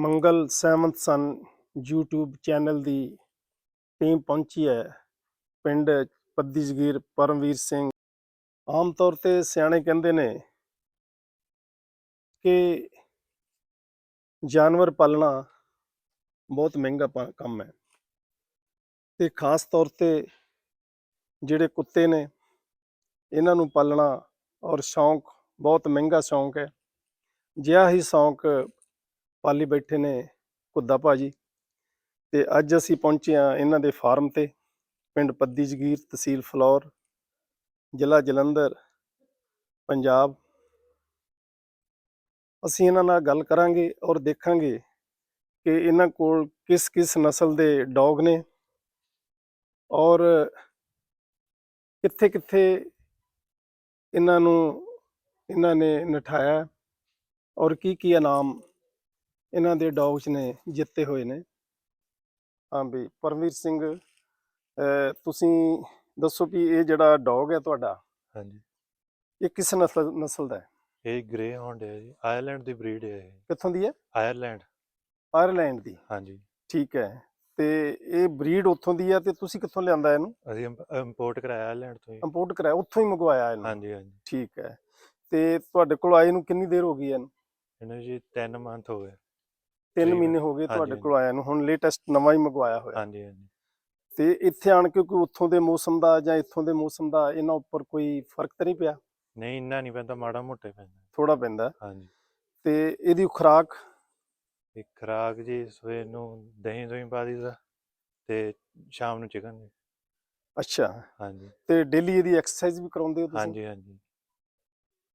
ਮੰਗਲ ਸਹਿਮਤ ਸਨ। YouTube channel ਦੀ ਟੀਮ ਪਹੁੰਚੀ ਹੈ। ਪਿੰਡ ਪੱਦੀ ਜਗੀਰ ਪਰਮਵੀਰ ਸਿੰਘ ਆਮ ਤੌਰ ਤੇ ਸਿਆਣੇ ਕਹਿੰਦੇ ਨੇ ਕਿ ਜਾਨਵਰ ਪਾਲਣਾ ਬਹੁਤ ਮਹਿੰਗਾ ਕੰਮ ਹੈ। ਤੇ ਖਾਸ ਤੌਰ ਤੇ ਜਿਹੜੇ ਕੁੱਤੇ ਨੇ, ਇਹਨਾਂ ਨੂੰ ਪਾਲਣਾ ਔਰ ਸ਼ੌਂਕ ਬਹੁਤ ਮਹਿੰਗਾ ਸ਼ੌਂਕ ਹੈ। ਜਿਹਾ ਹੀ ਸ਼ੌਂਕ ਪਾਲੀ ਬੈਠੇ ਨੇ ਕੁੱਦਾ ਭਾਜੀ। ਤੇ ਅੱਜ ਅਸੀਂ ਪਹੁੰਚੇ ਹਾਂ ਇਹਨਾਂ ਦੇ ਫਾਰਮ ਤੇ, ਪਿੰਡ ਪੱਦੀ ਜਗੀਰ ਤਹਿਸੀਲ ਫਲੌਰ, ਜ਼ਿਲ੍ਹਾ ਜਲੰਧਰ, ਪੰਜਾਬ। ਅਸੀਂ ਇਹਨਾਂ ਨਾਲ ਗੱਲ ਕਰਾਂਗੇ ਔਰ ਦੇਖਾਂਗੇ ਕਿ ਇਹਨਾਂ ਕੋਲ ਕਿਸ ਕਿਸ ਨਸਲ ਦੇ ਡੌਗ ਨੇ ਔਰ ਕਿੱਥੇ ਕਿੱਥੇ ਇਹਨਾਂ ਨੂੰ, ਇਹਨਾਂ ਨੇ ਨਠਾਇਆ ਔਰ ਕੀ ਕੀ ਇਨਾਮ ਇਹਨਾਂ ਦੇ ਡੌਗਸ ਨੇ ਜਿੱਤੇ ਹੋਏ ਨੇ। ਹਾਂ ਵੀ ਪਰਮਵੀਰ ਸਿੰਘ ਤੁਸੀਂ ਦੱਸੋ ਵੀ ਇਹ ਜਿਹੜਾ ਡੌਗ ਹੈ ਤੁਹਾਡਾ ਹਾਂਜੀ। ਇਹ ਕਿਸ ਨਸਲ ਨਸਲ ਦਾ ਹੈ? ਇਹ ਗ੍ਰੇ ਹੌਂਡ ਹੈ ਜੀ ਆਇਰਲੈਂਡ ਦੀ ਬਰੀਡ ਹੈ ਇਹ। ਕਿੱਥੋਂ ਦੀ ਹੈ? ਆਇਰਲੈਂਡ ਆਇਰਲੈਂਡ ਦੀ। ਹਾਂਜੀ। ਠੀਕ ਹੈ ਤੇ ਇਹ ਬਰੀਡ ਉੱਥੋਂ ਦੀ ਹੈ ਤੇ ਤੁਸੀਂ ਕਿੱਥੋਂ ਲਿਆਂਦਾ ਇਹਨੂੰ? ਅਸੀਂ ਇੰਪੋਰਟ ਕਰਾਇਆ ਆਇਰਲੈਂਡ ਤੋਂ ਹੀ। ਇੰਪੋਰਟ ਕਰਾਇਆ ਉੱਥੋਂ ਹੀ ਮੰਗਵਾਇਆ ਇਹਨੂੰ? ਹਾਂਜੀ ਹਾਂਜੀ। ਠੀਕ ਹੈ ਤੇ ਤੁਹਾਡੇ ਕੋਲ ਆਏ ਨੂੰ ਕਿੰਨੀ ਦੇਰ ਹੋ ਗਈ ਇਹਨੂੰ? ਇਹਨੂੰ ਜੀ 3 ਮੰਥ ਹੋ ਗਏ। 3 ਠੀਕ ਹੈ। ਮਹੀਨੇ ਹੋ ਗਏ ਤੁਹਾਡੇ। ਕੋਲ ਆਇਆ ਨੂੰ ਹੁਣ ਲੇਟੈਸਟ ਨਵਾਂ ਹੀ ਮੰਗਵਾਇਆ ਹੋਇਆ। ਹਾਂਜੀ ਹਾਂਜੀ। ਤੇ ਇੱਥੇ ਆਣ ਕੇ ਕੋਈ ਉੱਥੋਂ ਦੇ ਮੌਸਮ ਦਾ ਜਾਂ ਇੱਥੋਂ ਦੇ ਮੌਸਮ ਦਾ ਇਹਨਾਂ ਉੱਪਰ ਕੋਈ ਫ਼ਰਕ ਤਾਂ ਨਹੀਂ ਪਿਆ? ਨਹੀਂ ਇੰਨਾ ਨਹੀਂ ਪੈਂਦਾ ਮਾੜਾ ਮੋਟਾ ਪੈਂਦਾ। ਥੋੜਾ ਪੈਂਦਾ। ਹਾਂਜੀ। ਤੇ ਇਹਦੀ ਖੁਰਾਕ? ਇੱਕ ਖਰਾਕ ਜੀ ਸਵੇਰ ਨੂੰ ਦਹੀਂ ਦੋਹੀਂ ਪਾ ਦਿੱਤਾ ਤੇ ਸ਼ਾਮ ਨੂੰ ਚਿਕਨ ਅੱਛਾ। ਹਾਂਜੀ। ਤੇ ਡੇਲੀ ਇਹਦੀ ਐਕਸਰਸਾਈਜ਼ ਵੀ ਕਰਾਉਂਦੇ ਹੋ ਤੁਸੀਂ? ਹਾਂਜੀ ਹਾਂਜੀ।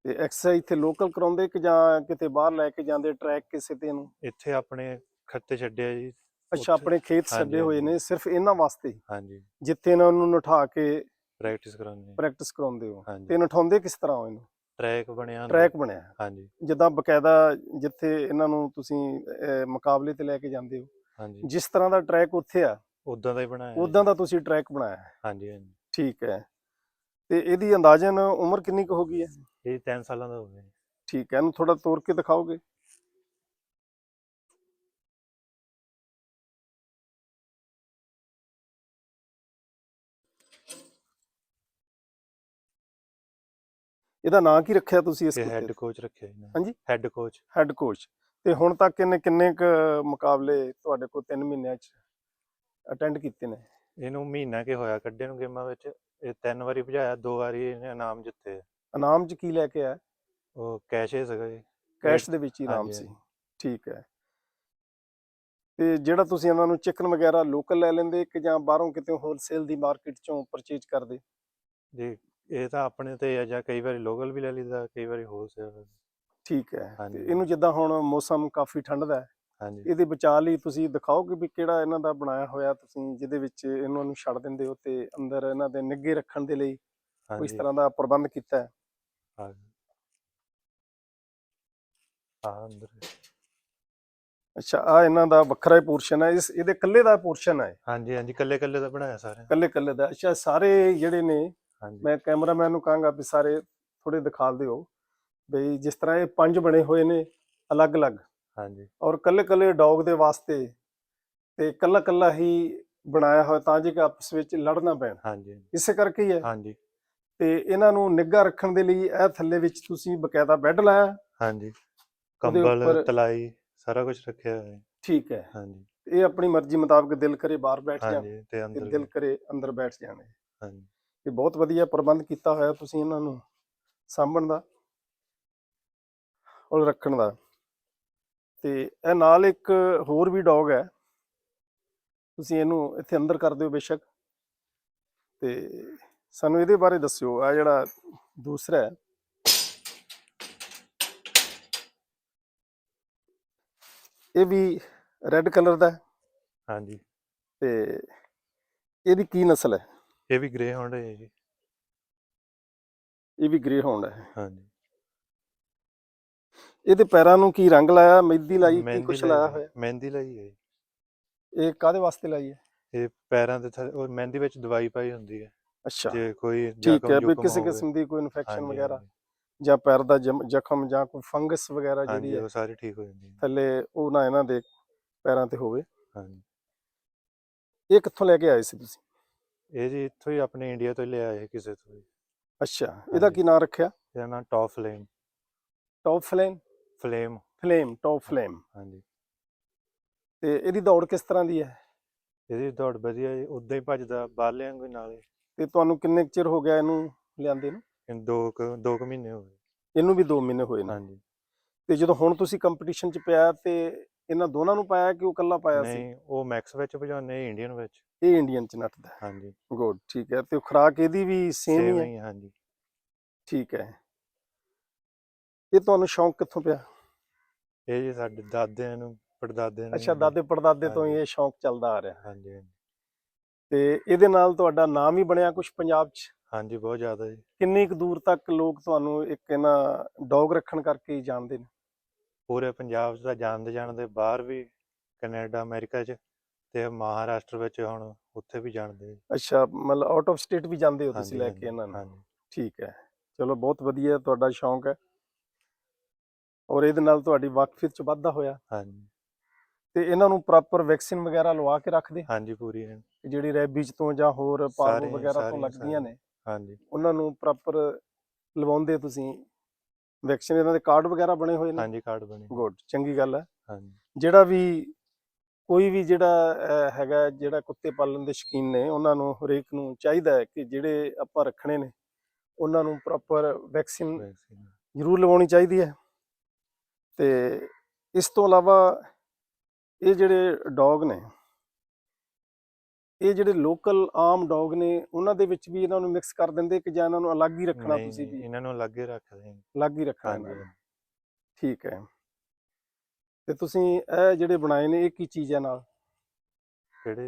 ਤੇ ਐਕਸਰਸਾਈਜ਼ ਇੱਥੇ ਲੋਕਲ ਕਰਾਉਂਦੇ ਕਿ ਜਾਂ ਕਿਤੇ ਬਾਹਰ ਲੈ ਕੇ ਜਾਂਦੇ ਟਰੈਕ ਕਿਸੇ ਤੇ ਇਹਨੂੰ ਇੱਥੇ ਆਪਣੇ ਖੱਤੇ ਛੱਡਿਆ ਜੀ ਅੱਛਾ ਆਪਣੇ ਖੇਤ ਹਾਂਜੀ, ਛੱਡੇ ਹੋਏ ਨੇ। ਸਿਰਫ ਇਹਨਾਂ ਵਾਸਤੇ? ਹੀ, ਹਾਂਜੀ। ਜਿੱਥੇ ਇਹਨਾਂ ਨੂੰ ਨਠਾ ਕੇ ਪ੍ਰੈਕਟਿਸ ਕਰਾਉਂਦੇ ਪ੍ਰੈਕਟਿਸ ਕਰਾਉਂਦੇ ਹੋ? ਤੇ ਹਾਂਜੀ ਨਠਾਉਂਦੇ ਕਿਸ ਤਰ੍ਹਾਂ ਹੋ ਇਹਨੂੰ? ਟਰੈਕ ਬਣਿਆ ਹੁੰਦਾ। ਟਰੈਕ ਬਣਿਆ। ਹੈ। ਹਾਂਜੀ। ਜਿੱਦਾਂ ਬਕਾਇਦਾ ਜਿੱਥੇ ਇਹਨਾਂ ਨੂੰ ਤੁਸੀਂ ਅਹ, ਮੁਕਾਬਲੇ ਤੇ ਲੈ ਕੇ ਜਾਂਦੇ ਹੋ। ਹਾਂਜੀ। ਜਿਸ ਤਰ੍ਹਾਂ ਦਾ ਟਰੈਕ ਉੱਥੇ ਆ ਉਦਾਂ ਦਾ ਹੀ ਬਣਾਇਆ ਜੀ। ਉਦਾਂ ਦਾ ਤੁਸੀਂ ਟਰੈਕ ਬਣਾਇਆ। ਹੈ ਹਾਂਜੀ ਹਾਂਜੀ। ਠੀਕ ਹੈ। ਤੇ ਇਹਦੀ ਅੰਦਾਜ਼ਨ ਉਮਰ ਕਿੰਨੀ ਕੁ ਹੋ ਗਈ ਹੈ? ਇਹ 3 ਸਾਲਾਂ ਦਾ ਹੋ ਗਿਆ ਜੀ। ਠੀਕ ਹੈ ਇਹਨੂੰ ਥੋੜਾ ਤੋੜ ਕੇ ਦਿਖਾਓਗੇ? ਇਹਦਾ ਨਾਂ ਕੀ ਰੱਖਿਆ ਤੁਸੀਂ ਇਸ ਤੇ ਹੈੱਡ ਕੋਚ ਰੱਖਿਆ ਜੀ ਹਾਂਜੀ? ਹੈੱਡ ਕੋਚ ਹੈੱਡ ਕੋਚ ਤੇ ਹੁਣ ਤੱਕ ਇਹਨੇ ਕਿੰਨੇ ਕੁ ਮੁਕਾਬਲੇ ਤੁਹਾਡੇ ਕੋਲ 3 ਮਹੀਨਿਆਂ ਚ ਅਟੈਂਡ ਕੀਤੇ ਨੇ? ਇਹਨੂੰ ਮਹੀਨਾ ਕੇ ਹੋਇਆ ਕੱਢੇ ਨੂੰ ਗੇਮਾਂ ਵਿੱਚ। ਇਹ ਤਿੰਨ ਵਾਰੀ ਭਜਾਇਆ ਦੋ ਵਾਰੀ ਇਹਨੇ ਇਨਾਮ ਜਿੱਤੇ ਆ। ਇਨਾਮ ਚ ਕੀ ਲੈ ਕੇ ਆਇਆ? ਉਹ ਕੈਸ਼ ਸੀਗਾ ਜੀ। ਕੈਸ਼ ਦੇ ਵਿੱਚ ਹੀ ਇਨਾਮ ਹਾਂਜੀ, ਸੀ। ਹਾਂਜੀ। ਠੀਕ ਹੈ। ਤੇ ਜਿਹੜਾ ਤੁਸੀਂ ਇਹਨਾਂ ਨੂੰ ਚਿਕਨ ਵਗੈਰਾ ਲੋਕਲ ਲੈ ਲੈਂਦੇ ਕਿ ਜਾਂ ਬਾਹਰੋਂ ਕਿਤੇ ਹੋਲਸੇਲ ਦੀ ਮਾਰਕੀਟ ਚੋਂ ਪਰਚੇਜ ਕਰਦੇ? ਜੀ ਇਹ ਤਾਂ ਆਪਣੇ ਤੇ ਆ ਜਾਂ ਕਈ ਵਾਰੀ ਲੋਕਲ ਵੀ ਲੈ ਲਈਦਾ ਕਈ ਵਾਰੀ ਹੋਲਸੇਲ ਠੀਕ ਹੈ। ਤੇ ਹਾਂਜੀ। ਇਹਨੂੰ ਜਿੱਦਾਂ ਹੁਣ ਮੌਸਮ ਕਾਫੀ ਠੰਡ ਦਾ ਹੈ ਹਾਂਜੀ। ਇਹਦੇ ਬਚਾਅ ਲਈ ਤੁਸੀਂ ਦਿਖਾਓਗੇ ਵੀ ਕਿਹੜਾ ਇਹਨਾਂ ਦਾ ਬਣਾਇਆ ਹੋਇਆ ਤੁਸੀਂ ਜਿਹਦੇ ਵਿੱਚ ਇਹਨਾਂ ਨੂੰ ਛੱਡ ਦਿੰਦੇ ਹੋ ਤੇ ਅੰਦਰ ਇਹਨਾਂ ਦੇ ਨਿੱਘੇ ਰੱਖਣ ਦੇ ਲਈ ਕੋਈ ਇਸ ਹਾਂਜੀ। ਤਰ੍ਹਾਂ ਦਾ ਪ੍ਰਬੰਧ ਕੀਤਾ ਹੈ? ਅੰਦਰ ਅੱਛਾ ਆ ਇਹਨਾਂ ਦਾ ਵੱਖਰਾ ਹੀ ਪੋਰਸ਼ਨ ਹੈ ਇਸ ਇਹਦੇ ਇਕੱਲੇ ਦਾ ਪੋਰਸ਼ਨ ਹੈ ਹਾਂਜੀ ਹਾਂਜੀ ਕੱਲੇ ਕੱਲੇ ਦਾ ਬਣਾਇਆ ਸਾਰੇ ਇਕੱਲੇ ਇਕੱਲੇ ਦਾ। ਅੱਛਾ ਸਾਰੇ ਜਿਹੜੇ ਨੇ ਹਾਂਜੀ। ਮੈਂ ਕੈਮਰਾਮੈਨ ਨੂੰ ਕਹਾਂਗਾ ਵੀ ਸਾਰੇ ਥੋੜੇ ਦਿਖਾ ਦਿਓ ਬਈ ਜਿਸ ਤਰ੍ਹਾਂ ਇਹ ਪੰਜ ਬਣੇ ਹੋਏ ਨੇ ਅਲੱਗ-ਅਲੱਗ। ਹਾਂਜੀ। ਔਰ ਕੱਲੇ-ਕੱਲੇ ਡੌਗ ਦੇ ਵਾਸਤੇ ਤੇ ਕੱਲਾ-ਕੱਲਾ ਹੀ ਬਣਾਇਆ ਹੋਇਆ ਤਾਂ ਜੇ ਕਿ ਆਪਸ ਵਿੱਚ ਲੜਨਾ ਪੈਣ। ਹਾਂਜੀ। ਇਸੇ ਕਰਕੇ ਹੀ ਹੈ। ਹਾਂਜੀ। ਤੇ ਇਹਨਾਂ ਨੂੰ ਨਿੱਘਾ ਰੱਖਣ ਦੇ ਲਈ ਇਹ ਥੱਲੇ ਵਿੱਚ ਤੁਸੀਂ ਬਕਾਇਦਾ ਬੈੱਡ ਲਾਇਆ। ਹਾਂਜੀ। ਉਹਦੇ ਕੰਬਲ ਉੱਪਰ- ਤਲਾਈ ਸਾਰਾ ਕੁਝ ਰੱਖਿਆ ਹੋਇਆ ਹੈ। ਠੀਕ ਹੈ। ਹਾਂਜੀ। ਇਹ ਆਪਣੀ ਮਰਜ਼ੀ ਮੁਤਾਬਕ ਦਿਲ ਕਰੇ ਬਾਹਰ ਬੈਠ ਹਾਂਜੀ ਤੇ ਤੇ ਅੰਦਰ ਦਿਲ ਵੀ। ਕਰੇ ਅੰਦਰ ਬੈਠ ਜਾਣ। ਹਾਂਜੀ। ਇਹ ਬਹੁਤ ਵਧੀਆ ਪ੍ਰਬੰਧ ਕੀਤਾ ਹੋਇਆ ਤੁਸੀਂ ਇਹਨਾਂ ਨੂੰ ਸਾਂਭਣ ਦਾ ਔਰ ਰੱਖਣ ਦਾ। ਤੇ ਇਹ ਨਾਲ ਇੱਕ ਹੋਰ ਵੀ ਡੌਗ ਹੈ। ਤੁਸੀਂ ਇਹਨੂੰ ਇੱਥੇ ਅੰਦਰ ਕਰ ਦਿਓ ਬੇਸ਼ੱਕ। ਤੇ ਸਾਨੂੰ ਇਹਦੇ ਬਾਰੇ ਦੱਸਿਓ ਆ ਜਿਹੜਾ ਦੂਸਰਾ ਹੈ। ਇਹ ਵੀ ਰੈੱਡ ਕਲਰ ਦਾ ਹੈ। ਹਾਂਜੀ। ਤੇ ਇਹਦੀ ਕੀ ਨਸਲ ਹੈ? ਇਹ ਵੀ ਗ੍ਰੇ ਹੌਂਡ ਹੈ ਜੀ। ਇਹ ਵੀ ਗ੍ਰੇ ਹੌਂਡ ਹੈ। ਹਾਂਜੀ। ਇਹਦੇ ਪੈਰਾਂ ਨੂੰ ਕੀ ਰੰਗ ਲਾਇਆ ਮਹਿੰਦੀ ਲਾਈ ਕੀ ਕੁਛ ਲਾਇਆ ਹੈ। ਹੋਇਆ? ਮਹਿੰਦੀ ਲਾਈ ਹੈ। ਇਹ ਕਾਦੇ ਵਾਸਤੇ ਲਾਈ ਹੈ? ਇਹ ਪੈਰਾਂ ਦੇ ਥੱਲੇ ਉਹ ਮਹਿੰਦੀ ਵਿੱਚ ਦਵਾਈ ਪਾਈ ਹੁੰਦੀ ਹੈ। ਅੱਛਾ। ਜੇ ਕੋਈ ਠੀਕ ਹੈ ਵੀ ਕਿਸੇ। ਕਿਸਮ ਦੀ ਕੋਈ ਇਨਫੈਕਸ਼ਨ ਵਗੈਰਾ ਜਾਂ ਪੈਰ ਦਾ ਜ਼ਖਮ ਜਾਂ ਕੋਈ ਫੰਗਸ ਵਗੈਰਾ ਜਿਹੜੀ ਹੈ ਉਹ ਸਾਰੀ ਠੀਕ ਹੋ ਜਾਂਦੀ ਹੈ। ਥੱਲੇ ਉਹ ਨਾ ਇਹਨਾਂ ਦੇ ਪੈਰਾਂ ਤੇ ਹੋਵੇ। ਹਾਂਜੀ। ਇਹ ਕਿੱਥੋਂ ਲੈ ਕੇ ਆਏ ਸੀ ਤੁਸੀਂ? ਇਹ ਜੀ ਇੱਥੋਂ ਹੀ ਆਪਣੇ ਇੰਡੀਆ ਤੋਂ ਹੀ ਲਿਆ ਇਹ ਕਿਸੇ ਤੋਂ ਅੱਛਾ ਇਹਦਾ। ਕੀ ਨਾਮ ਰੱਖਿਆ? ਇਹਦਾ ਨਾਮ top flame. Top flame? Flame. Flame top flame. ਹਾਂਜੀ। ਤੇ ਇਹਦੀ ਦੌੜ ਕਿਸ ਤਰ੍ਹਾਂ ਦੀ ਹੈ? ਇਹਦੀ ਦੌੜ ਵਧੀਆ ਜੀ ਉਦਾਂ ਹੀ ਭੱਜਦਾ ਬਾਹਰਲਿਆਂ ਵਾਂਗੂ ਨਾਲੇ ਤੇ ਤੁਹਾਨੂੰ ਕਿੰਨੇ ਕੁ ਚਿਰ ਹੋ ਗਿਆ ਇਹਨੂੰ ਲਿਆਂਦੇ ਨੂੰ? ਦੋ ਕੁ ਦੋ ਕੁ ਮਹੀਨੇ ਹੋ ਗਏ। ਇਹਨੂੰ ਵੀ 2 ਮਹੀਨੇ ਹੋਏ ਨੇ। ਹਾਂਜੀ। ਤੇ ਜਦੋਂ ਹੁਣ ਤੁਸੀਂ ਕੰਪੀਟੀਸ਼ਨ 'ਚ ਪਿਆ ਤੇ ਇਹਨਾਂ ਦੋਨਾਂ ਨੂੰ ਪਾਇਆ ਕਿ ਉਹ ਇਕੱਲਾ ਪਾਇਆ ਸੀ? ਨਹੀਂ ਉਹ ਮੈਕਸ ਵਿੱਚ ਭਜਾਉਂਦੇ ਇੰਡੀਅਨ ਵਿੱਚ। ਇਹ ਇੰਡੀਅਨ 'ਚ ਨੱਠਦਾ ਹੈ। ਹਾਂਜੀ। ਗੁੱਡ ਠੀਕ ਹੈ। ਤੇ ਖੁਰਾਕ ਇਹਦੀ ਵੀ ਸੇਮ ਸੇਮ ਹੀ? ਹੈ ਹੀ ਹਾਂਜੀ। ਠੀਕ ਹੈ। ਇਹ ਤੁਹਾਨੂੰ ਸ਼ੌਂਕ ਕਿੱਥੋਂ ਪਿਆ? ਇਹ ਜੀ ਸਾਡੇ ਦਾਦਿਆਂ ਨੂੰ ਪੜਦਾਦਿਆਂ ਨੂੰ ਅੱਛਾ ਦਾਦੇ ਪੜਦਾਦੇ ਤੋਂ ਹੀ। ਇਹ ਸ਼ੌਂਕ ਚੱਲਦਾ ਆ ਰਿਹਾ। ਹਾਂਜੀ ਹਾਂਜੀ। ਤੇ ਇਹਦੇ ਨਾਲ ਤੁਹਾਡਾ ਨਾਮ ਹੀ ਬਣਿਆ ਕੁਝ ਪੰਜਾਬ 'ਚ? ਹਾਂਜੀ ਬਹੁਤ ਜ਼ਿਆਦਾ ਜੀ। ਕਿੰਨੀ ਕੁ ਦੂਰ ਤੱਕ ਲੋਕ ਤੁਹਾਨੂੰ ਇੱਕ ਇਹਨਾਂ ਡੌਗ ਰੱਖਣ ਕਰਕੇ ਹੀ ਜਾਣਦੇ ਨੇ? ਪੂਰੇ ਪੰਜਾਬ 'ਚ ਤਾਂ ਜਾਣਦੇ ਜਾਣਦੇ ਬਾਹਰ ਵੀ ਕੈਨੇਡਾ ਅਮਰੀਕਾ 'ਚ ਤੇ ਮਹਾਰਾਸ਼ਟਰ ਵਿੱਚ ਹੁਣ ਉੱਥੇ ਵੀ ਜਾਣਦੇ ਜੀ। ਅੱਛਾ ਮਤਲਬ ਆਊਟ ਆਫ ਸਟੇਟ ਵੀ ਜਾਂਦੇ ਹੋ ਤੁਸੀਂ ਹਾਂਜੀ, ਲੈ ਹਾਂਜੀ, ਕੇ ਇਹਨਾਂ ਨੂੰ? ਹਾਂਜੀ। ਠੀਕ ਹੈ। ਚਲੋ ਬਹੁਤ ਵਧੀਆ ਤੁਹਾਡਾ ਸ਼ੌਂਕ ਹੈ। ਔਰ ਇਹਦੇ ਨਾਲ ਤੁਹਾਡੀ ਵਾਕਫੀਅਤ ਚ ਵਾਧਾ ਹੋਇਆ। ਹਾਂਜੀ। ਤੇ ਇਹਨਾਂ ਨੂੰ ਪ੍ਰੋਪਰ ਵੈਕਸੀਨ ਵਗੈਰਾ ਲਵਾ ਕੇ ਰੱਖਦੇ? ਹਾਂਜੀ ਪੂਰੀ ਐਨ। ਜਿਹੜੀ ਰੈਬੀਜ਼ ਤੋਂ ਜਾਂ ਹੋਰ ਪਾਲੂ ਸਾਰੇ- ਵਗੈਰਾ ਤੋਂ ਲੱਗਦੀਆਂ ਨੇ ਹਾਂਜੀ। ਉਹਨਾਂ ਨੂੰ ਪ੍ਰੋਪਰ ਲਵਾਉਂਦੇ ਤੁਸੀਂ? ਵੈਕਸੀਨ ਇਹਨਾਂ ਦੇ ਕਾਰਡ ਵਗੈਰਾ ਬਣੇ ਹੋਏ ਨੇ? ਹਾਂਜੀ ਕਾਰਡ ਬਣੇ। ਗੁੱਡ ਚੰਗੀ ਗੱਲ ਹੈ। ਹਾਂਜੀ। ਜਿਹੜਾ ਵੀ ਕੋਈ ਵੀ ਜਿਹੜਾ ਅਹ, ਹੈਗਾ ਜਿਹੜਾ ਕੁੱਤੇ ਪਾਲਣ ਦੇ ਸ਼ੌਕੀਨ ਨੇ ਉਹਨਾਂ ਨੂੰ ਹਰੇਕ ਨੂੰ ਚਾਹੀਦਾ ਹੈ ਕਿ ਜਿਹੜੇ ਆਪਾਂ ਰੱਖਣੇ ਨੇ ਉਹਨਾਂ ਨੂੰ ਪ੍ਰੋਪਰ ਵੈਕਸੀਨ ਵੈਕਸੀਨ ਜ਼ਰੂਰ ਲਗਾਉਣੀ ਚਾਹੀਦੀ ਹੈ। ਤੇ ਇਸ ਤੋਂ ਇਲਾਵਾ ਇਹ ਜਿਹੜੇ ਡੌਗ ਨੇ ਇਹ ਜਿਹੜੇ ਲੋਕਲ ਆਮ ਡੌਗ ਨੇ ਉਹਨਾਂ ਦੇ ਵਿੱਚ ਵੀ ਇਹਨਾਂ ਨੂੰ ਮਿਕਸ ਕਰ ਦਿੰਦੇ ਕਿ ਜਾਂ ਇਹਨਾਂ ਨੂੰ ਅਲੱਗ ਹੀ ਰੱਖਣਾ ਨਹੀਂ ਤੁਸੀਂ ਵੀ? ਇਹਨਾਂ ਨੂੰ ਅਲੱਗ ਹੀ ਰੱਖਦੇ ਹਾਂ ਅਲੱਗ ਹੀ ਰੱਖਣਾ ਹਾਂਜੀ। ਇਹਨਾਂ ਨੂੰ। ਠੀਕ ਹੈ। ਤੇ ਤੁਸੀਂ ਇਹ ਜਿਹੜੇ ਬਣਾਏ ਨੇ ਇਹ ਕੀ ਚੀਜ਼ ਹੈ ਨਾਲ? ਕਿਹੜੇ?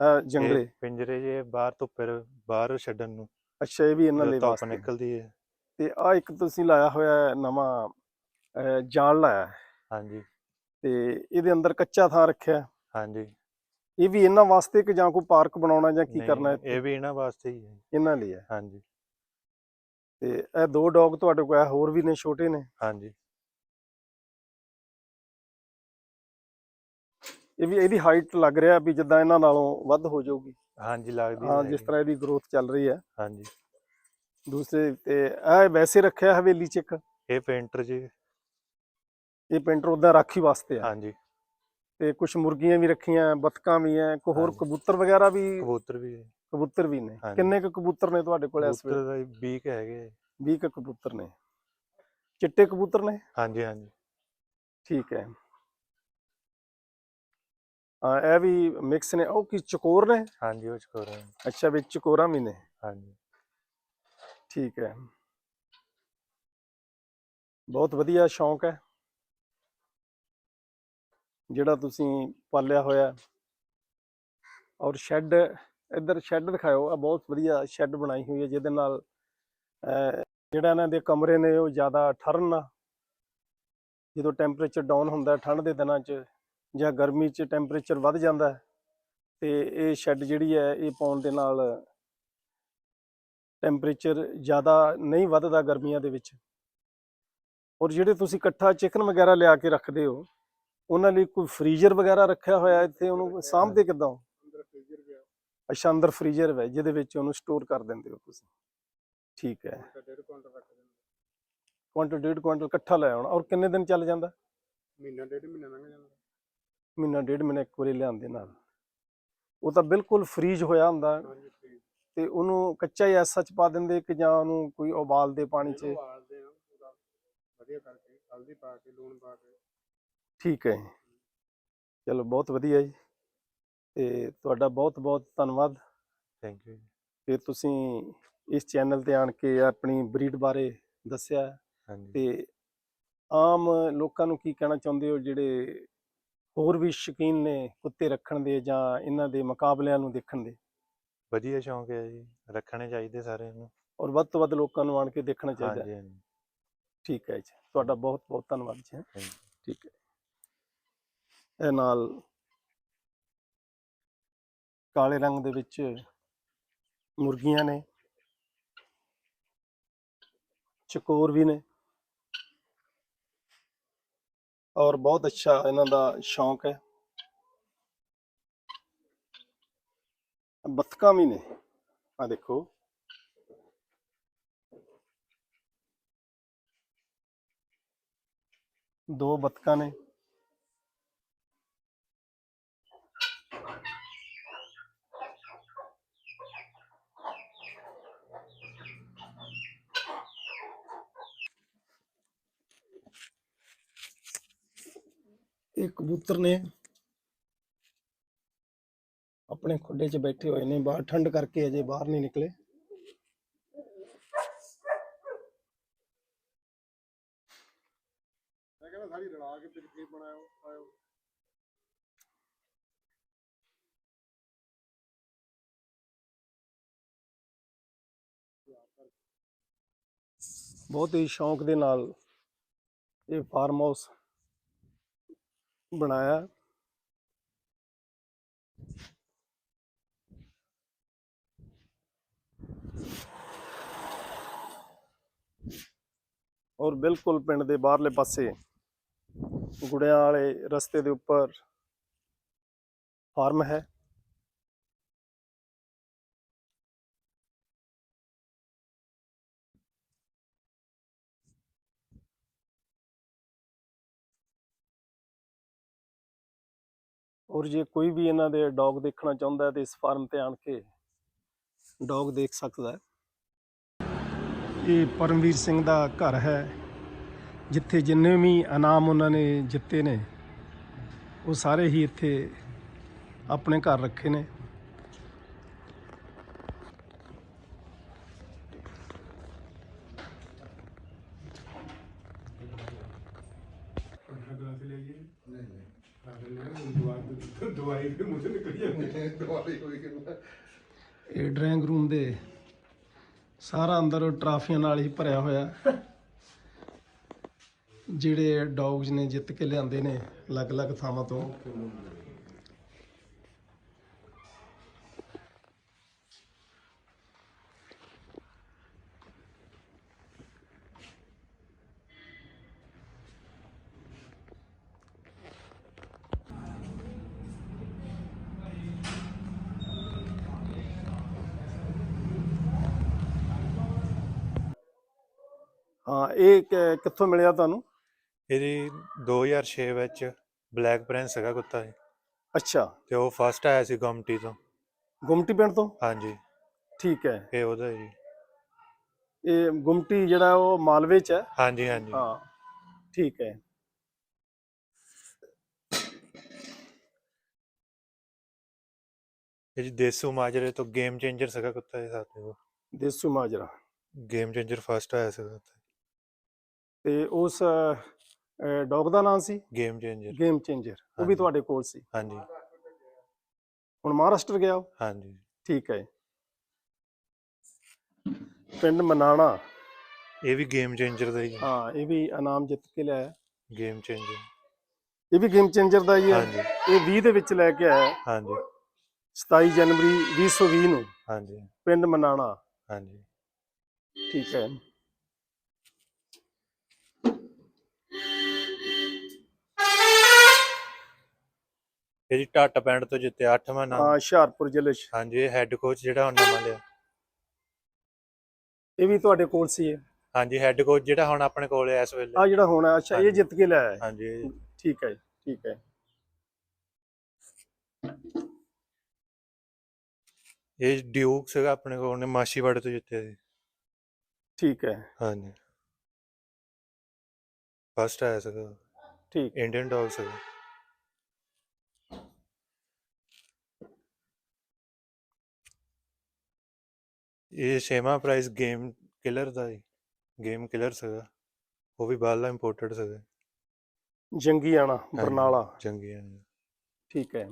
ਇਹ ਇਹ ਜੰਗਲੇ ਪਿੰਜਰੇ ਜੇ ਬਾਹਰ ਧੁੱਪੇ ਬਾਹਰ ਛੱਡਣ ਨੂੰ। ਅੱਛਾ ਇਹ ਵੀ ਇਹਨਾਂ ਲਈ ਧੁੱਪ ਵਾਸਤੇ। ਨਿਕਲਦੀ ਹੈ। ਤੇ ਆ ਇੱਕ ਤੁਸੀਂ ਲਾਇਆ ਹੋਇਆ ਹੈ ਨਵਾਂ ਅਹ, ਜਾਲ ਲਾਇਆ ਹੈ। ਹਾਂਜੀ। ਤੇ ਇਹਦੇ ਅੰਦਰ ਕੱਚਾ ਥਾਂ ਰੱਖਿਆ। ਹਾਂਜੀ। ਇਹ ਵੀ ਇਹਨਾਂ ਵਾਸਤੇ ਕਿ ਜਾਂ ਕੋਈ ਪਾਰਕ ਬਣਾਉਣਾ ਜਾਂ ਕੀ ਕਰਨਾ ਹੈ ਇਹ ਵੀ ਇਹਨਾਂ ਵਾਸਤੇ ਹੀ ਹੈ ਇਹਨਾਂ ਲਈ ਹੈ। ਹਾਂਜੀ। ਤੇ ਇਹ ਦੋ ਡੌਗ ਤੁਹਾਡੇ ਕੋਲ ਹੈ ਹੋਰ ਵੀ ਨੇ ਛੋਟੇ ਨੇ? ਹਾਂਜੀ। ਇਹ ਵੀ ਇਹਦੀ ਹਾਈਟ ਲੱਗ ਰਿਹਾ ਵੀ ਜਿੱਦਾਂ ਇਹਨਾਂ ਨਾਲੋਂ ਵੱਧ ਹੋ ਜਾਊਗੀ। ਹਾਂਜੀ ਲੱਗਦੀ ਹਾਂ ਹੈ ਜਿਸ। ਤਰ੍ਹਾਂ ਇਹਦੀ ਗਰੋਥ ਚੱਲ ਰਹੀ ਹੈ। ਹਾਂਜੀ। ਦੂਸਰੇ ਤੇ ਇਹ ਵੈਸੇ ਰੱਖਿਆ ਹਵੇਲੀ ਚ ਇੱਕ? ਇਹ ਪੇਂਟਰ ਜੀ। ਇਹ ਪੈਂਟਰ ਉਦਾਂ ਰਾਖੀ ਵਾਸਤੇ ਆ। ਹਾਂਜੀ। ਤੇ ਕੁਝ ਮੁਰਗੀਆਂ ਵੀ ਰੱਖੀਆਂ ਬਤਕਾਂ ਵੀ ਐ ਕੋਈ ਹੋਰ। ਕਬੂਤਰ ਵਗੈਰਾ ਵੀ? ਕਬੂਤਰ ਵੀ। ਕਬੂਤਰ ਵੀ ਨੇ। ਕਿੰਨੇ ਕੁ ਕਬੂਤਰ ਨੇ ਤੁਹਾਡੇ ਕੋਲ ਇਸ ਵੇਲੇ? ਕਬੂਤਰ ਦਾ 20 ਕੁ ਹੈਗੇ 20 ਕੁ ਕਬੂਤਰ ਨੇ। ਚਿੱਟੇ ਕਬੂਤਰ ਨੇ? ਹਾਂਜੀ ਹਾਂਜੀ। ਠੀਕ ਹੈ ਹਾਂ ਇਹ ਵੀ ਮਿਕਸ ਨੇ। ਉਹ ਕੀ ਚਕੋਰ ਨੇ? ਹਾਂਜੀ ਉਹ ਚਕੋਰਾ ਹੈ। ਅੱਛਾ ਵਿੱਚ ਚਕੋਰਾਂ ਵੀ ਨੇ। ਹਾਂਜੀ। ਠੀਕ ਹੈ ਬਹੁਤ ਵਧੀਆ ਸ਼ੌਂਕ ਹੈ ਜਿਹੜਾ ਤੁਸੀਂ ਪਾਲਿਆ ਹੋਇਆ ਔਰ ਸ਼ੈੱਡ, ਇੱਧਰ ਸ਼ੈੱਡ ਦਿਖਾਓ ਆ ਬਹੁਤ ਵਧੀਆ ਸ਼ੈੱਡ ਬਣਾਈ ਹੋਈ ਹੈ, ਜਿਹਦੇ ਨਾਲ ਜਿਹੜਾ ਇਹਨਾਂ ਦੇ ਕਮਰੇ ਨੇ, ਉਹ ਜ਼ਿਆਦਾ ਠਰਨ ਨਾ। ਜਦੋਂ ਟੈਂਪਰੇਚਰ ਡਾਊਨ ਹੁੰਦਾ ਠੰਡ ਦੇ ਦਿਨਾਂ 'ਚ ਜਾਂ ਗਰਮੀ 'ਚ ਟੈਂਪਰੇਚਰ ਵੱਧ ਜਾਂਦਾ ਹੈ, ਤੇ ਇਹ ਸ਼ੈੱਡ ਜਿਹੜੀ ਹੈ, ਇਹ ਪਾਉਣ ਦੇ ਨਾਲ ਟੈਂਪਰੇਚਰ ਜ਼ਿਆਦਾ ਨਹੀਂ ਵੱਧਦਾ ਗਰਮੀਆਂ ਦੇ ਵਿੱਚ। ਔਰ ਜਿਹੜੇ ਤੁਸੀਂ ਇਕੱਠਾ ਚਿਕਨ ਵਗੈਰਾ ਲਿਆ ਕੇ ਰੱਖਦੇ ਹੋ ਉਹਨਾਂ ਲਈ ਕੋਈ ਫ੍ਰੀਜ਼ਰ ਵਗੈਰਾ ਰੱਖਿਆ ਹੋਇਆ ਇੱਥੇ? ਉਹਨੂੰ ਸਾਂਭਦੇ ਕਿਦਾਂ ਅੱਛਾ ਅੰਦਰ ਫ੍ਰੀਜ਼ਰ ਹੈ ਜਿਹਦੇ ਵਿੱਚ ਉਹਨੂੰ ਸਟੋਰ ਕਰ ਦਿੰਦੇ ਹੋ ਤੁਸੀਂ। ਠੀਕ ਹੈ। ਕੁਆਂਟਲ ਡੇਢ ਕੁਆਂਟਲ ਇਕੱਠਾ ਲੈ ਆਉਣਾ। ਔਰ ਕਿੰਨੇ ਦਿਨ ਚੱਲ ਜਾਂਦਾ? ਮਹੀਨਾ ਡੇਢ ਮਹੀਨਾ ਲੰਘ ਜਾਂਦਾ। ਮਹੀਨਾ ਡੇਢ ਮਹੀਨਾ ਇੱਕ ਵਾਰੀ ਲਿਆਉਂਦੇ ਨਾਲ। ਉਹ ਤਾਂ ਬਿਲਕੁਲ ਫ੍ਰੀਜ਼ ਹੋਇਆ ਹੁੰਦਾ। ਤੇ ਉਹਨੂੰ ਕੱਚਾ ਹੀ ਐਸਾ ਚ ਪਾ ਦਿੰਦੇ ਕਿ ਜਾਂ ਉਹਨੂੰ ਕੋਈ ਉਬਾਲਦੇ ਪਾਣੀ 'ਚ। ਵਧੀਆ ਕਰਕੇ ਹਲਦੀ ਪਾ ਕੇ ਲੂਣ ਪਾ ਕੇ। ਠੀਕ ਹੈ ਚਲੋ ਬਹੁਤ ਵਧੀਆ ਜੀ। ਤੇ ਤੁਹਾਡਾ ਬਹੁਤ ਬਹੁਤ ਧੰਨਵਾਦ ਥੈਂਕ ਯੂ ਕਿ ਤੁਸੀਂ ਇਸ ਚੈਨਲ ਤੇ ਆਣ ਕੇ ਆਪਣੀ ਬਰੀਡ ਬਾਰੇ ਦੱਸਿਆ। ਤੇ ਆਮ ਲੋਕਾਂ ਨੂੰ ਕੀ ਕਹਿਣਾ ਚਾਹੁੰਦੇ ਹੋ? ਜਿਹੜੇ ਹੋਰ ਵੀ ਸ਼ੌਕੀਨ ਨੇ ਕੁੱਤੇ ਰੱਖਣ ਦੇ ਜਾਂ ਇਹਨਾਂ ਦੇ ਮੁਕਾਬਲਿਆਂ ਨੂੰ ਦੇਖਣ ਦੇ? ਵਧੀਆ ਸ਼ੌਂਕ ਹੈ ਜੀ। ਰੱਖਣੇ ਚਾਹੀਦੇ ਸਾਰਿਆਂ ਨੂੰ। ਔਰ ਵੱਧ ਤੋਂ ਵੱਧ ਲੋਕਾਂ ਨੂੰ ਆਣ ਕੇ ਦੇਖਣਾ ਚਾਹੀਦਾ। ਹੈ। ਠੀਕ ਹੈ ਜੀ। ਤੁਹਾਡਾ ਬਹੁਤ ਬਹੁਤ ਧੰਨਵਾਦ ਜੀ ਇਹ ਨਾਲ ਕਾਲੇ ਰੰਗ ਦੇ ਵਿੱਚ ਮੁਰਗੀਆਂ ਨੇ, ਚਕੋਰ ਵੀ ਨੇ ਔਰ ਬਹੁਤ ਅੱਛਾ ਇਹਨਾਂ ਦਾ ਸ਼ੌਂਕ ਹੈ। ਬਤਕਾਂ ਵੀ ਨੇ ਆ ਦੇਖੋ। ਦੋ ਬਤਕਾਂ ਨੇ। ਕਬੂਤਰ ਨੇ ਆਪਣੇ ਖੁੱਡੇ 'ਚ ਬੈਠੇ ਹੋਏ ਨੇ ਬਾਹਰ ਠੰਡ ਕਰਕੇ ਅਜੇ ਬਾਹਰ ਨਹੀਂ ਨਿਕਲੇ। ਮੈਂ ਕਹਿੰਦਾ ਸਾਰੀ ਰਲਾ ਕੇ ਫਿਰ ਕੀ ਬਣਾਇਓ ਆਇਓ। ਬਹੁਤ ਹੀ ਸ਼ੌਂਕ ਦੇ ਨਾਲ ਇਹ ਫਾਰਮ ਹਾਊਸ ਬਣਾਇਆ। ਔਰ ਬਿਲਕੁਲ ਪਿੰਡ ਦੇ ਬਾਹਰਲੇ ਪਾਸੇ ਗੁੜਿਆਂ ਵਾਲੇ ਰਸਤੇ ਦੇ ਉੱਪਰ ਫਾਰਮ ਹੈ। ਔਰ ਜੇ ਕੋਈ ਵੀ ਇਹਨਾਂ ਦੇ ਡੌਗ ਦੇਖਣਾ ਚਾਹੁੰਦਾ ਹੈ ਤੇ ਇਸ ਫਾਰਮ ਤੇ ਆਣ ਕੇ ਡੌਗ ਦੇਖ ਸਕਦਾ ਹੈ। ਇਹ ਪਰਮਵੀਰ ਸਿੰਘ ਦਾ ਘਰ ਹੈ, ਜਿੱਥੇ ਜਿੰਨੇ ਵੀ ਇਨਾਮ ਉਹਨਾਂ ਨੇ ਜਿੱਤੇ ਨੇ, ਉਹ ਸਾਰੇ ਹੀ ਇੱਥੇ ਆਪਣੇ ਘਰ ਰੱਖੇ ਨੇ ਦਵਾਈ ਵੀ ਮੁझे ਨਿਕਲ ਜਾਂਦੀ ਦਵਾਈ ਹੋਈ ਕਿ ਇਹ ਡਰਾਇੰਗ ਰੂਮ ਦੇ ਸਾਰਾ ਅੰਦਰ ਟਰਾਫੀਆਂ ਨਾਲ ਹੀ ਭਰਿਆ ਹੋਇਆ ਜਿਹੜੇ ਡੌਗਸ ਨੇ ਜਿੱਤ ਕੇ ਲਿਆਂਦੇ ਨੇ ਅਲੱਗ-ਅਲੱਗ ਥਾਵਾਂ ਤੋਂ। ਹਾਂ ਇਹ ਕਿ- ਕਿੱਥੋਂ ਮਿਲਿਆ ਤੁਹਾਨੂੰ? ਇਹਦੀ 2006 ਵਿੱਚ ਬਲੈਕ ਪ੍ਰਿੰਸ ਹੈਗਾ ਕੁੱਤਾ ਇਹ। ਅੱਛਾ। ਤੇ ਉਹ ਫਸਟ ਆਇਆ ਸੀ ਗੁਮਟੀ ਤੋਂ। ਗੁਮਟੀ ਪਿੰਡ ਤੋਂ? ਹਾਂਜੀ। ਠੀਕ ਹੈ। ਇਹ ਉਹਦਾ ਜੀ। ਇਹ ਗੁਮਟੀ ਜਿਹੜਾ ਉਹ ਮਾਲਵੇ ਚ ਹੈ? ਹਾਂਜੀ ਹਾਂਜੀ। ਹਾਂ ਠੀਕ ਹੈ। ਇਹ ਜੀ ਦੇਸੂ ਮਾਜਰੇ ਤੋਂ ਗੇਮ ਚੇਂਜਰ ਸੀਗਾ ਕੁੱਤਾ ਇਹ ਸਾਥ ਉਹ। Desu Majra. Game changer first ਆਇਆ ਸੀਗਾ ਤੇ ਉਸ ਡੌਗ ਦਾ ਨਾਮ ਸੀ? Game changer. Game changer. ਉਹ ਵੀ। ਤੁਹਾਡੇ ਕੋਲ ਸੀ? ਹਾਂਜੀ। ਹੁਣ ਮਹਾਰਾਸ਼ਟਰ ਗਿਆ ਉਹ? ਹਾਂਜੀ। ਠੀਕ ਹੈ ਪਿੰਡ ਮਨਾਣਾ। ਇਹ ਵੀ ਗੇਮ ਚੇਂਜਰ ਦਾ ਹੀ ਹਾਂ। ਇਹ ਵੀ ਇਨਾਮ ਜਿੱਤ ਕੇ ਲਿਆਇਆ। Game changer. ਇਹ ਵੀ ਗੇਮ ਚੇਂਜਰ ਦਾ ਹੀ ਹੈ। ਹਾਂਜੀ। ਇਹ 20 ਦੇ ਵਿੱਚ ਲੈ ਕੇ ਆਇਆ। ਹਾਂਜੀ। 27 ਜਨਵਰੀ 2020 ਨੂੰ। ਹਾਂਜੀ। ਪਿੰਡ ਮਨਾਣਾ। ਹਾਂਜੀ। ਠੀਕ ਹੈ। ਇਹ ਜੀ ਟਾਟਾ ਪਿੰਡ ਤੋਂ ਜਿੱਤਿਆ 8ਵਾਂ ਹਾਂ ਨਾਮ ਹੁਸ਼ਿਆਰਪੁਰ ਜ਼ਿਲ੍ਹੇ 'ਚ। ਹਾਂਜੀ ਇਹ ਹੈੱਡ ਕੋਚ ਜਿਹੜਾ ਹੁਣ ਨਵਾਂ ਲਿਆ। ਇਹ ਵੀ ਤੁਹਾਡੇ ਕੋਲ ਸੀ ਇਹ? ਹਾਂਜੀ ਹੈੱਡ ਕੋਚ ਜਿਹੜਾ ਹੁਣ ਆਪਣੇ ਕੋਲ ਹੈ ਇਸ ਵੇਲੇ। ਆ ਜਿਹੜਾ ਹੋਣਾ ਅੱਛਾ ਇਹ ਹਾਂਜੀ। ਜਿੱਤ ਕੇ ਲਿਆਇਆ। ਹੈ। ਹਾਂਜੀ ਠੀਕ ਹੈ ਠੀਕ ਹੈ। ਇਹ ਡਿਊਕ ਸੀਗਾ ਆਪਣੇ ਕੋਲ ਉਹਨੇ ਮਾਸ਼ੀਵਾੜੇ ਤੋਂ ਜਿੱਤਿਆ ਸੀ। ਠੀਕ ਹੈ। ਹਾਂਜੀ। ਫਸਟ ਆਇਆ ਸੀਗਾ। ਠੀਕ। ਇੰਡੀਅਨ ਡੌਗ ਸੀਗਾ। ਇਹ ਛੇਵਾਂ ਪ੍ਰਾਈਜ਼ ਗੇਮ ਕਿਲਰ ਦਾ ਹੀ ਗੇਮ ਕਿਲਰ ਸੀਗਾ। ਉਹ ਵੀ ਬਾਹਰਲਾ ਇੰਪੋਰਟਡ ਸੀਗਾ। ਜੰਗੀਆਣਾ ਬਰਨਾਲਾ। ਚੰਗੀਆਂ ਠੀਕ ਹੈ।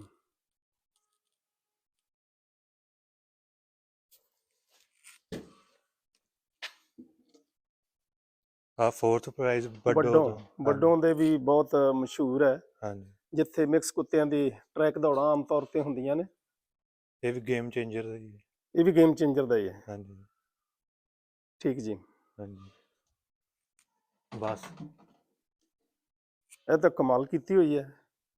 ਆ ਫੋਰਥ ਪ੍ਰਾਈਜ਼ ਵੱਡੋ ਵੱਡੋਂ ਤੋਂ ਹਾਂਜੀ, ਵੱਡੋਂ ਦੇ ਵੀ ਬਹੁਤ ਮਸ਼ਹੂਰ ਹੈ। ਹਾਂਜੀ। ਜਿੱਥੇ ਮਿਕਸ ਕੁੱਤਿਆਂ ਦੀ ਟਰੈਕ ਦੌੜਾਂ ਆਮ ਤੌਰ ਤੇ ਹੁੰਦੀਆਂ ਨੇ। ਇਹ ਵੀ ਗੇਮ ਚੇਂਜਰ ਦਾ ਹੀ ਹੈ ਇਹ ਵੀ ਗੇਮ ਚੇਂਜਰ ਦਾ ਹੀ ਹੈ। ਹਾਂਜੀ। ਠੀਕ ਜੀ। ਹਾਂਜੀ। ਬਸ। ਇਹ ਤਾਂ ਕਮਾਲ ਕੀਤੀ ਹੋਈ ਹੈ।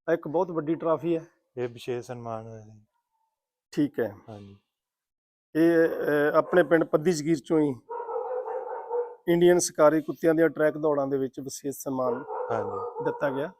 ਇਹ ਇੱਕ ਬਹੁਤ ਵੱਡੀ ਟਰਾਫੀ ਹੈ। ਇਹ ਵਿਸ਼ੇਸ਼ ਸਨਮਾਨ ਹੋਇਆ ਜੀ। ਠੀਕ ਹੈ। ਹਾਂਜੀ। ਇਹ ਅਹ, ਆਪਣੇ ਪਿੰਡ ਪੱਦੀ ਜਗੀਰ ਚੋਂ ਹੀ ਇੰਡੀਅਨ ਸ਼ਿਕਾਰੀ ਕੁੱਤਿਆਂ ਦੀਆਂ ਟਰੈਕ ਦੌੜਾਂ ਦੇ ਵਿੱਚ ਵਿਸ਼ੇਸ਼ ਸਨਮਾਨ ਹਾਂਜੀ। ਦਿੱਤਾ ਗਿਆ।